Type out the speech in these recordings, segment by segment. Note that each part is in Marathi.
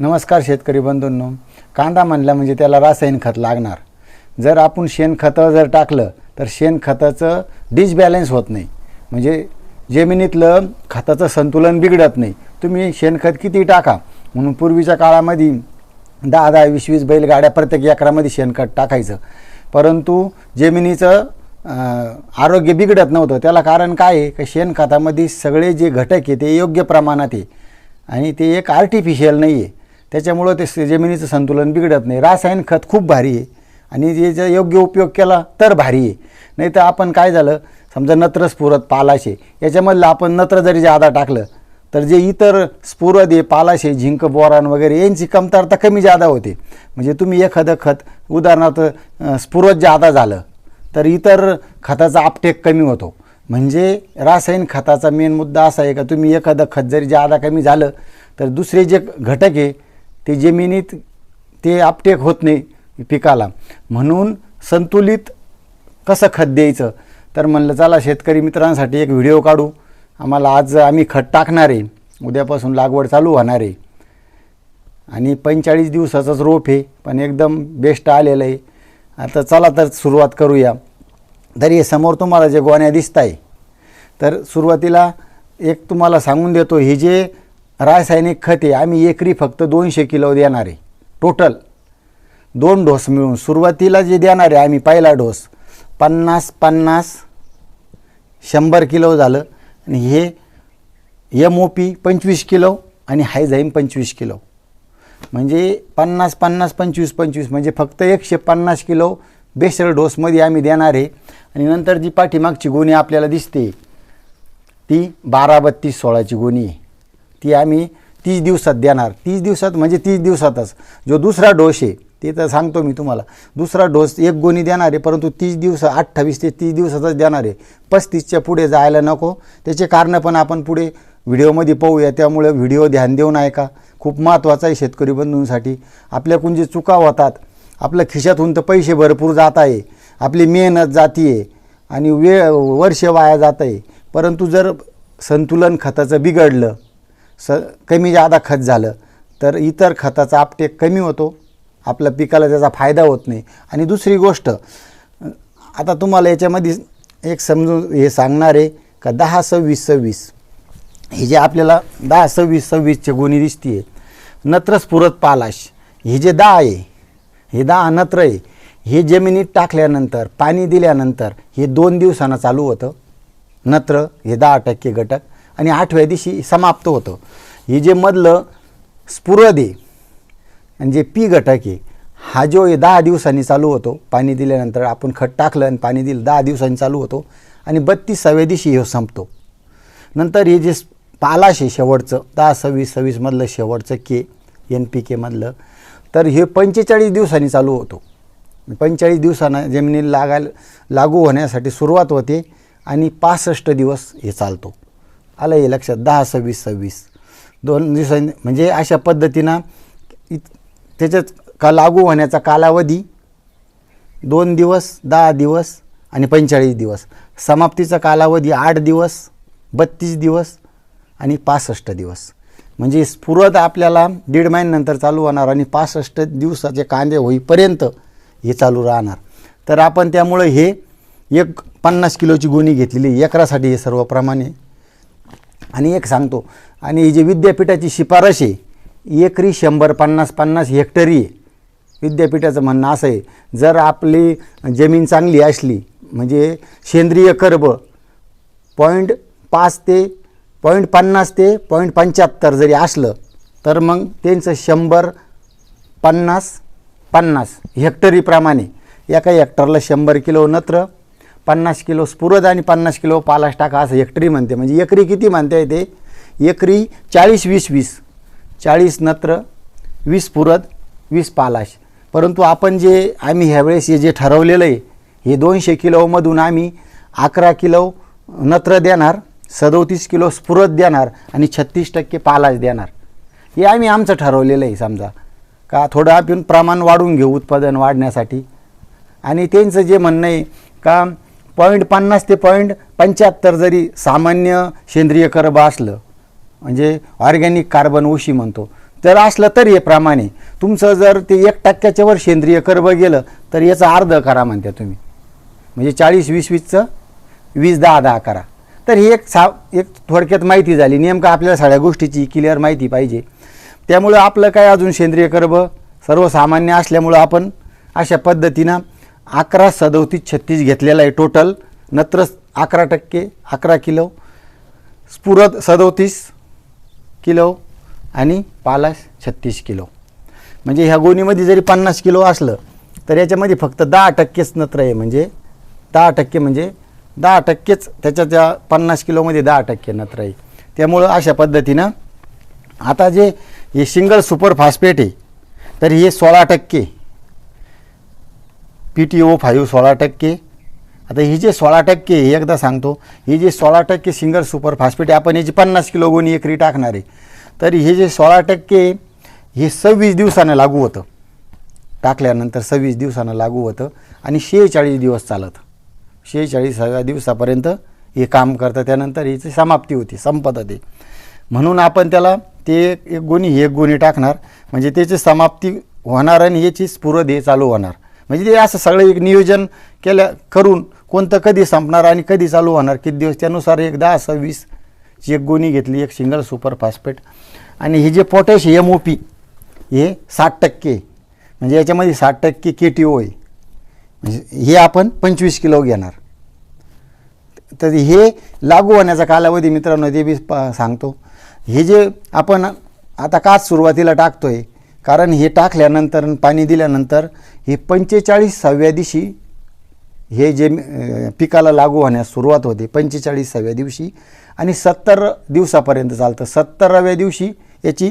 नमस्कार शेतकरी बंधूंनो. कांदा म्हणला म्हणजे त्याला रासायनिक खत लागणार. जर आपण शेणखतं जर टाकलं तर शेणखताचं डिसबॅलन्स होत नाही. म्हणजे जमिनीतलं खताचं संतुलन बिघडत नाही. तुम्ही शेणखत किती टाका? म्हणून पूर्वीच्या काळामध्ये दहा दहा वीस वीस बैलगाड्या प्रत्येक एकरामध्ये शेणखत टाकायचं. परंतु जमिनीचं आरोग्य बिघडत नव्हतं. त्याला कारण काय आहे? का शेणखतामध्ये सगळे जे घटक आहे ते योग्य प्रमाणात आहे. आणि ते एक आर्टिफिशियल नाही आहे त्याच्यामुळं ते जमिनीचं संतुलन बिघडत नाही. रासायनिक खत खूप भारी आहे. आणि जे योग्य उपयोग केला तर भारी आहे. नाही तर आपण काय झालं समजा नत्र स्फुरत पालाशे याच्यामधलं आपण नत्र जरी जादा टाकलं तर जे इतर स्फुरद आहे पालाशे झिंक बोरान वगैरे यांची कमतरता कमी जादा होते. म्हणजे तुम्ही एखादं खत उदाहरणार्थ स्फुरद जादा झालं तर इतर खताचा आपटेक कमी होतो. म्हणजे रासायनिक खताचा मेन मुद्दा असा आहे का तुम्ही एखादं खत जरी जादा कमी झालं तर दुसरे जे घटक आहे ते जमिनीत ते आपटेक होत नाही पिकाला. म्हणून संतुलित कसं खत द्यायचं? तर म्हणलं चला शेतकरी मित्रांसाठी एक व्हिडिओ काढू. आम्हाला आज आम्ही खत टाकणार आहे. उद्यापासून लागवड चालू होणार आहे. आणि पंचेचाळीस दिवसाचंच रोप आहे पण एकदम बेस्ट आलेलं आहे. आता चला तर सुरुवात करूया. तरी हे समोर तुम्हाला जे गोण्या दिसत आहे तर सुरुवातीला एक तुम्हाला सांगून देतो हे जे रासायनिक खते आम्ही एकरी फक्त दोनशे किलो देणार. आहे टोटल दोन डोस मिळून सुरुवातीला जे देणार आहे आम्ही पहिला डोस पन्नास पन्नास शंभर किलो झालं. आणि हे एम ओ पी पंचवीस किलो आणि हायझाईम पंचवीस किलो. म्हणजे पन्नास पन्नास पंचवीस पंचवीस म्हणजे फक्त एकशे पन्नास किलो बेसर डोसमध्ये आम्ही देणार. आहे आणि नंतर जी पाठीमागची गोणी आपल्याला दिसते ती बारा बत्तीस सोळाची गोणी आहे. ती आम्ही तीस दिवसात देणार. तीस दिवसात म्हणजे तीस दिवसातच. जो दुसरा डोस आहे ते तर सांगतो मी तुम्हाला. दुसरा डोस एक गोणी देणार आहे परंतु तीस दिवस अठ्ठावीस ते तीस दिवसातच देणार आहे. पस्तीसच्या पुढे जायला नको. त्याचे कारणं पण आपण पुढे व्हिडिओमध्ये पाहूया. त्यामुळे व्हिडिओ ध्यान देऊन ऐका खूप महत्त्वाचा आहे शेतकरी बंधूंसाठी. आपल्याकडून जे चुका होतात आपल्या खिशातून तर पैसे भरपूर जात आहे. आपली मेहनत जाती आहे. आणि वेळ वर्ष वाया जात आहे. परंतु जर संतुलन खताचं बिघडलं स कमी जादा खत झालं तर इतर खताचा आपटेक कमी होतो. आपल्या पिकाला त्याचा फायदा होत नाही. आणि दुसरी गोष्ट आता तुम्हाला याच्यामध्ये एक समजून हे सांगणार आहे का दहा सव्वीस सव्वीस. हे जे आपल्याला दहा सव्वीस सव्वीसचे गुणी दिसते नत्र स्फुरत पालाश. हे जे दहा आहे हे दहा नत्र आहे हे जमिनीत टाकल्यानंतर पाणी दिल्यानंतर हे दोन दिवसानं चालू होतं. नत्र हे दहा टक्के घटक. आणि आठव्या दिवशी समाप्त होतं. हे जे मधलं स्फुरद आहे आणि जे पी घटक आहे हा जो दहा दिवसांनी चालू होतो पाणी दिल्यानंतर आपण खत टाकलं आणि पाणी दिलं दहा दिवसांनी चालू होतो आणि बत्तीसाव्या दिवशी हे संपतो. नंतर हे जे पालाश आहे शेवटचं दहा सव्वीस सव्वीसमधलं शेवटचं के एन पी केमधलं तर हे पंचेचाळीस दिवसांनी चालू होतो. पंचेचाळीस दिवसानं जमिनीला लागायला लागू होण्यासाठी सुरुवात होते आणि पासष्ट दिवस हे चालतो. आलं हे लक्षात. दहा सव्वीस सव्वीस. दोन दिवसांनी म्हणजे अशा पद्धतीनं इत त्याच्यात का लागू होण्याचा कालावधी दोन दिवस दहा दिवस आणि पंचेचाळीस दिवस. समाप्तीचा कालावधी आठ दिवस बत्तीस दिवस आणि पासष्ट दिवस. म्हणजे स्फुरत आपल्याला दीड महिन्यानंतर चालू होणार आणि पासष्ट दिवसाचे कांदे होईपर्यंत हे चालू राहणार. तर आपण त्यामुळं हे एक पन्नास किलोची गोणी घेतलेली एकरासाठी हे सर्व प्रमाणे आणि एक सांगतो. आणि ही जी विद्यापीठाची शिफारस आहे एकरी शंभर पन्नास पन्नास हेक्टरी आहे. विद्यापीठाचं म्हणणं असं आहे जर आपली जमीन चांगली असली म्हणजे सेंद्रिय कर्ब पॉईंट पाच ते पॉईंट पन्नास ते पॉईंट पंच्याहत्तर जरी असलं तर मग त्यांचं शंभर पन्नास पन्नास हेक्टरीप्रमाणे एका हेक्टरला शंभर किलो नत्र पन्नास किलो स्फुरद आणि पन्नास किलो पालाश टाका असं हेक्टरी म्हणते. म्हणजे एकरी किती म्हणता येते एकरी चाळीस वीस वीस. चाळीस नत्र वीस स्फुरद वीस पालाश परंतु आपण जे आम्ही ह्यावेळेस हे जे ठरवलेलं आहे हे दोनशे किलोमधून आम्ही अकरा किलो नत्र देणार सदोतीस किलो स्फुरद देणार आणि छत्तीस टक्के पालाश देणार. हे आम्ही आमचं ठरवलेलं आहे समजा. का थोडं आपण प्रमाण वाढवून घेऊ उत्पादन वाढण्यासाठी. आणि त्यांचं जे म्हणणं आहे का पॉईंट पन्नास ते पॉईंट पंच्याहत्तर जरी सामान्य सेंद्रिय कर्ब असलं म्हणजे ऑर्गॅनिक कार्बन ओशी म्हणतो जर असलं तर हे प्रमाणे तुमचं जर ते एक टक्क्याच्या वर सेंद्रिय कर्ब गेलं तर याचं अर्ध करा म्हणता तुम्ही. म्हणजे चाळीस वीस वीसचं वीस दहा दहा करा. तर ही एक सा एक थोडक्यात माहिती झाली. नेमकं आपल्याला सगळ्या गोष्टीची क्लिअर माहिती पाहिजे. त्यामुळं आपलं काय अजून सेंद्रिय कर्ब सर्वसामान्य असल्यामुळं आपण अशा पद्धतीनं अकरा सदोतीस छत्तीस घेतलेला आहे टोटल नत्र अकरा टक्के अकरा किलो. स्फुरद सदोतीस किलो आणि पाला छत्तीस किलो. म्हणजे ह्या गोणीमध्ये जरी पन्नास किलो असलं तर याच्यामध्ये फक्त दहा टक्केच नत्र आहे. म्हणजे दहा टक्के म्हणजे दहा टक्केच त्याच्या त्या पन्नास किलोमध्ये दहा टक्के नत्र आहे. त्यामुळं अशा पद्धतीनं आता जे हे सिंगल सुपर फास्फेट आहे तर हे सोळा टक्के. पी टी ओ फाईव्ह सोळा टक्के. आता ही जे सोळा टक्के हे एकदा सांगतो ही जे सोळा टक्के सिंगल सुपर फास्फेट आहे आपण याची पन्नास किलो गोणी एकरी टाकणार आहे. तर हे जे सोळा टक्के हे सव्वीस दिवसानं लागू होतं. टाकल्यानंतर सव्वीस दिवसानं लागू होतं आणि शेहेचाळीस दिवस चालतं. शेहेचाळीसाव्या दिवसापर्यंत हे काम करतं. त्यानंतर ह्याची समाप्ती होती संपत ते म्हणून आपण त्याला ते एक एक गोणी ही एक गोणी टाकणार. म्हणजे त्याची समाप्ती होणार आणि याची स्फुरद हे चालू होणार. म्हणजे ते असं सगळं एक नियोजन केल्या करून कोणतं कधी संपणार आणि कधी चालू होणार किती दिवस त्यानुसार एक दहा सव्वीस ची एक गोणी घेतली एक सिंगल सुपर फॉस्फेट. आणि हे जे पोटॅश एम ओ पी हे साठ टक्के म्हणजे याच्यामध्ये साठ टक्के के टी ओ आहे. म्हणजे हे आपण पंचवीस किलो घेणार. तर हे लागू होण्याचा कालावधी मित्रांनो ते बी प- सांगतो. हे जे आपण आता काच सुरुवातीला आहे कारण हे टाकल्यानंतर पाणी दिल्यानंतर हे पंचेचाळीसाव्या दिवशी हे जे पिकाला लागू होण्यास सुरुवात होते. पंचेचाळीसाव्या दिवशी आणि सत्तर दिवसापर्यंत चालतं. सत्तराव्या दिवशी याची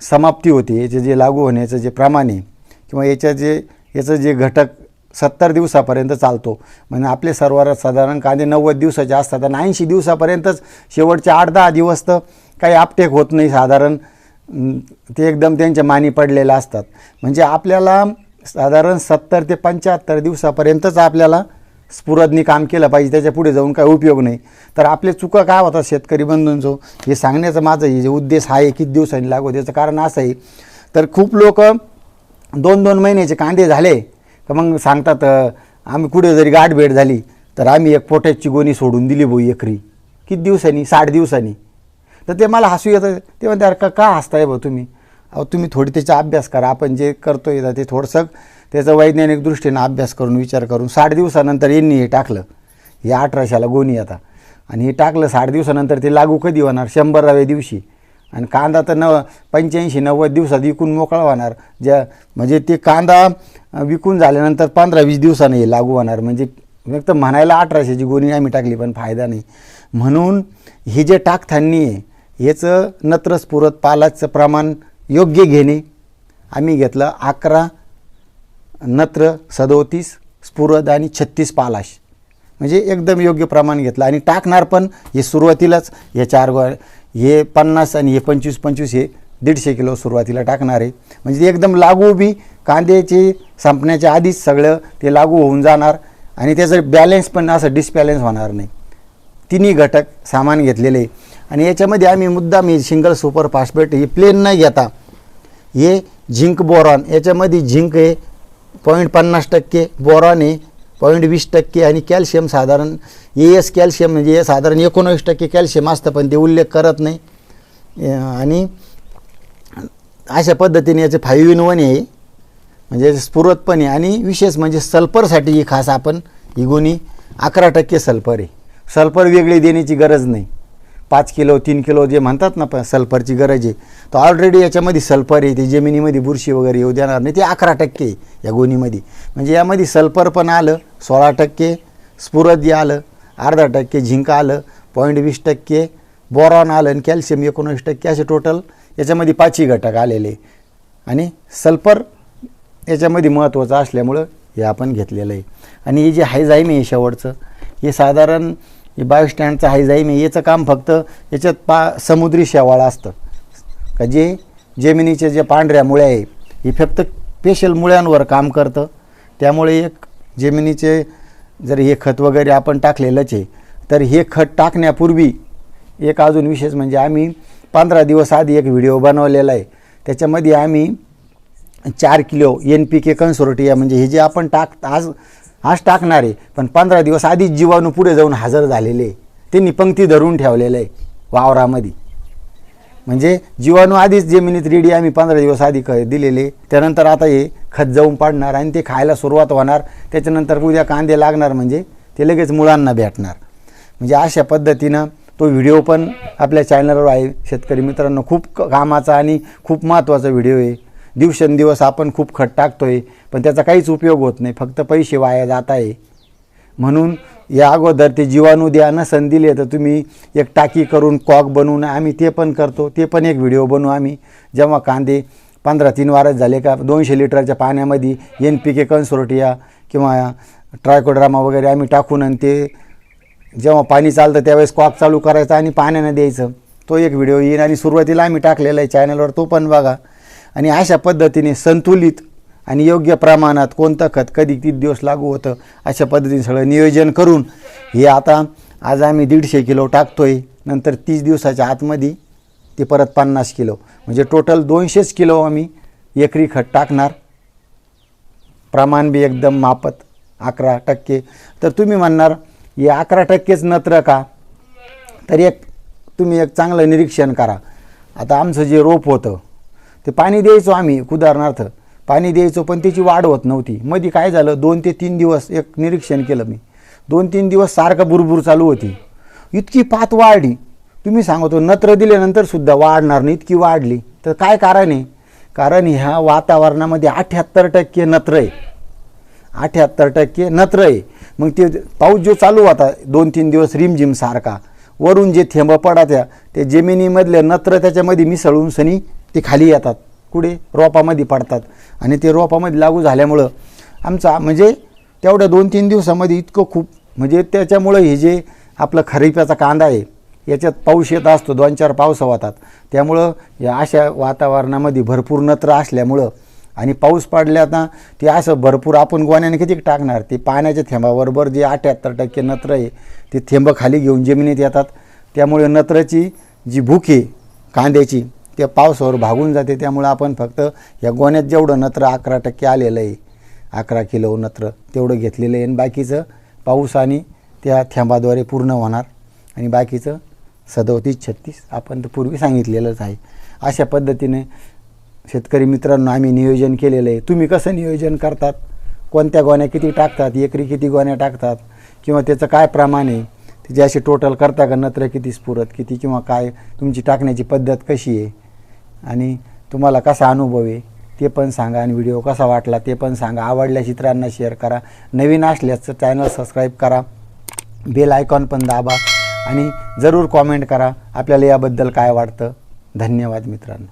समाप्ती होते. याचे जे लागू होण्याचं जे प्रमाण आहे किंवा याच्या जे याचं जे घटक सत्तर दिवसापर्यंत चालतो. म्हणजे आपले सर्वात साधारण कांदे नव्वद दिवसाचे असतात आणि ऐंशी दिवसापर्यंतच शेवटचे आठ दहा दिवस तर काही आपटेक होत नाही साधारण. ते एकदम त्यांच्या मानी पडलेलं असतात. म्हणजे आपल्याला साधारण सत्तर ते पंच्याहत्तर दिवसापर्यंतच आपल्याला स्फुरदनी काम केलं पाहिजे त्याच्या पुढे जाऊन काही उपयोग नाही. तर आपले चुका काय होतात शेतकरी बंधूंचो? हे सांगण्याचं माझं हे जे उद्देश आहे किती दिवसांनी लागू त्याचं कारण असं आहे. तर खूप लोक दोन दोन महिन्याचे कांदे झाले तर मग सांगतात आम्ही कुठे जरी गाठभेट झाली तर आम्ही एक पोट्याची गोणी सोडून दिली भाऊ एकरी. किती दिवसांनी? साठ दिवसांनी. तर ते मला हसू येतं. ते म्हणते अरे का का हसताय भाऊ तुम्ही? अहो तुम्ही थोडी त्याचा अभ्यास करा. आपण जे करतो ना ते थोडंसं त्याचा वैज्ञानिक दृष्टीनं अभ्यास करून विचार करून साठ दिवसानंतर यांनी हे टाकलं. हे अठराशेला गोणी आता. आणि हे टाकलं साठ दिवसानंतर ते लागू कधी होणार? शंभराव्या दिवशी. आणि कांदा तर नव पंच्याऐंशी नव्वद दिवसात विकून मोकळा होणार. ज्या म्हणजे ते कांदा विकून झाल्यानंतर पंधरा वीस दिवसानं हे लागू होणार. म्हणजे फक्त म्हणायला अठराशेची गोणी आम्ही टाकली पण फायदा नाही. म्हणून हे जे टाकतानी आहे याचं नत्रस्फुरत पालाचं प्रमाण योग्य घेणे. आम्ही घेतलं अकरा नत्र सदोतीस स्फुरद आणि छत्तीस पालाश. म्हणजे एकदम योग्य प्रमाण घेतलं. आणि टाकणार पण हे सुरुवातीलाच. हे चार हे पन्नास आणि हे पंचवीस पंचवीस हे दीडशे किलो सुरुवातीला टाकणार आहे. म्हणजे एकदम लागू बी कांद्याचे संपण्याच्या आधीच सगळं ते लागू होऊन जाणार. आणि त्याचं बॅलेन्स पण असं डिसबॅलेन्स होणार नाही. तिन्ही घटक सामान घेतलेले. आणि याच्यामध्ये आम्ही मुद्दाम हे सिंगल सुपर फास्फेट हे प्लेन नाही घेता हे झिंक बोरॉन याच्यामध्ये झिंक आहे पॉईंट पन्नास टक्के बोरॉन आहे पॉईंट वीस टक्के आणि कॅल्शियम साधारण ए एस कॅल्शियम म्हणजे हे साधारण एकोणवीस टक्के कॅल्शियम असतं पण ते उल्लेख करत नाही. आणि अशा पद्धतीने याचे फाईव्ह इन वन आहे. म्हणजे स्फुरत पण आहे. आणि विशेष म्हणजे सल्फरसाठी ही खास आपण ही गुणी अकरा टक्के सल्फर आहे. सल्फर वेगळी देण्याची गरज नाही. पाच किलो तीन किलो जे म्हणतात ना प सल्फरची गरज आहे. तर ऑलरेडी याच्यामध्ये सल्फर येते जमिनीमध्ये बुरशी वगैरे येऊ देणार नाही ते अकरा टक्के या गोणीमध्ये. म्हणजे यामध्ये सल्फर पण आलं सोळा टक्के स्फुरद आलं अर्धा टक्के झिंक आलं पॉईंट वीस टक्के बोरॉन आलं आणि कॅल्शियम एकोणवीस टक्के असे टोटल याच्यामध्ये पाचही घटक आलेले आणि सल्फर याच्यामध्ये महत्त्वाचं असल्यामुळं हे आपण घेतलेलं आहे. आणि हे जे हायझाईम आहे शेवटचं हे साधारण हे बायोस्टँडचं हायझाईम आहे याचं काम फक्त याच्यात पा समुद्री शेवाळ असतं. का जे जमिनीचे जे पांढऱ्या मुळ्या आहे हे फक्त स्पेशल मुळ्यांवर काम करतं. त्यामुळे एक जमिनीचे जर हे खत वगैरे आपण टाकलेलंच आहे तर हे खत टाकण्यापूर्वी एक अजून विशेष म्हणजे आम्ही पंधरा दिवस आधी एक व्हिडिओ बनवलेला आहे. त्याच्यामध्ये आम्ही चार kilo N P K consortia म्हणजे हे जे आपण टाक आज आज टाकणार. आहे पण पंधरा दिवस आधीच जीवाणू पुढे जाऊन हजर झालेले. आहे. त्यांनी पंक्ती धरून ठेवलेलं आहे वावरामध्ये. म्हणजे जीवाणू आधीच जमिनीत रेडी आम्ही पंधरा दिवस आधी क दिलेले. त्यानंतर आता हे खत जाऊन पाडणार आणि ते खायला सुरुवात होणार. त्याच्यानंतर उद्या कांदे लागणार म्हणजे ते लगेच मुळांना भेटणार. म्हणजे अशा पद्धतीनं तो व्हिडिओ पण आपल्या चॅनलवर आहे. शेतकरी मित्रांनो खूप कामाचा आणि खूप महत्त्वाचा व्हिडिओ आहे. दिवसेंदिवस आपण खूप खत टाकतोय पण त्याचा काहीच उपयोग होत नाही. फक्त पैसे वाया जात आहे. म्हणून या अगोदर ते जीवाणू द्या नसन दिले तर तुम्ही एक टाकी करून कॉक बनवून आम्ही ते पण करतो. ते पण एक व्हिडिओ बनवू आम्ही. जेव्हा कांदे पंधरा तीन वारच झाले का दोनशे लिटरच्या पाण्यामध्ये एन पी के कन्सोर्टिया किंवा ट्रायकोड्रामा वगैरे आम्ही टाकून आणि ते जेव्हा पाणी चालतं त्यावेळेस कॉक चालू करायचा आणि पाण्यानं द्यायचं. तो एक व्हिडिओ येईन आणि सुरुवातीला आम्ही टाकलेला आहे चॅनलवर तो पण बघा. आणि अशा पद्धतीने संतुलित आणि योग्य प्रमाणात कोणतं खत कधी किती दिवस लागू होतं अशा पद्धतीने सगळं नियोजन करून हे आता आज आम्ही दीडशे किलो टाकतो आहे नंतर तीस दिवसाच्या आतमध्ये ते परत पन्नास किलो. म्हणजे टोटल दोनशेच किलो आम्ही एकरी खत टाकणार. प्रमाण बी एकदम मापत अकरा टक्के. तर तुम्ही म्हणणार हे अकरा टक्केच नत्र का? तर एक तुम्ही एक चांगलं निरीक्षण करा. आता आमचं जे रोप होतं ते पाणी द्यायचो आम्ही उदाहरणार्थ. पाणी द्यायचो पण त्याची वाढ होत नव्हती. मध्ये काय झालं दोन ते तीन दिवस एक निरीक्षण केलं मी. दोन तीन दिवस सारखं बुरबुर चालू होती. इतकी पात वाढली. तुम्ही सांगतो नत्र दिल्यानंतर सुद्धा वाढणार नाही इतकी वाढली. तर काय कारण आहे? कारण ह्या वातावरणामध्ये अठ्याहत्तर टक्के नत्र आहे. अठ्याहत्तर टक्के नत्र आहे. मग ते पाऊस जो चालू होता दोन तीन दिवस रिमझिम सारखा. वरून जे थेंब पडात्या ते जमिनीमधले नत्र त्याच्यामध्ये मिसळून सनी ते खाली येतात. कुठे? रोपामध्ये पडतात. आणि ते रोपामध्ये लागू झाल्यामुळं आमचा म्हणजे तेवढ्या दोन तीन दिवसामध्ये इतकं खूप म्हणजे त्याच्यामुळं हे जे आपलं खरीपाचा कांदा आहे याच्यात पाऊस येत असतो दोन चार पाऊस वाहतात त्यामुळं या अशा वातावरणामध्ये भरपूर नत्र असल्यामुळं आणि पाऊस पडल्यानं ते असं भरपूर आपण गोण्याने किती टाकणार? ते पाण्याच्या थेंबाबरोबर जे अठ्याहत्तर टक्के नत्र आहे ते थेंब खाली घेऊन जमिनीत येतात. त्यामुळे नत्राची जी भूक आहे कांद्याची ते पावसावर भागून जाते. त्यामुळं आपण फक्त या गोण्यात जेवढं नत्र अकरा टक्के आलेलं आहे अकरा किलो नत्र तेवढं घेतलेलं आहे. आणि बाकीचं पाऊस आणि त्या थेंबाद्वारे पूर्ण होणार. आणि बाकीचं सदोतीस छत्तीस आपण तर पूर्वी सांगितलेलंच आहे. अशा पद्धतीने शेतकरी मित्रांनो आम्ही नियोजन केलेलं आहे. तुम्ही कसं नियोजन करतात? कोणत्या गोण्या किती टाकतात? एकरी किती गोण्या टाकतात? किंवा त्याचं काय प्रमाण आहे? त्याची अशी टोटल करता का नत्र किती स्फुरत किती? किंवा काय? तुमची टाकण्याची पद्धत कशी आहे? आणि तुम्हाला कसा अनुभव आहे ते पण सांगा आणि व्हिडिओ कसा वाटला ते पण सांगा. आवडल्या चित्रांना शेअर करा. नवीन असल्याचं चॅनल सबस्क्राईब करा. बेल आयकॉन पण दाबा आणि जरूर कॉमेंट करा. आपल्याला याबद्दल काय वाटतं? धन्यवाद मित्रांनो.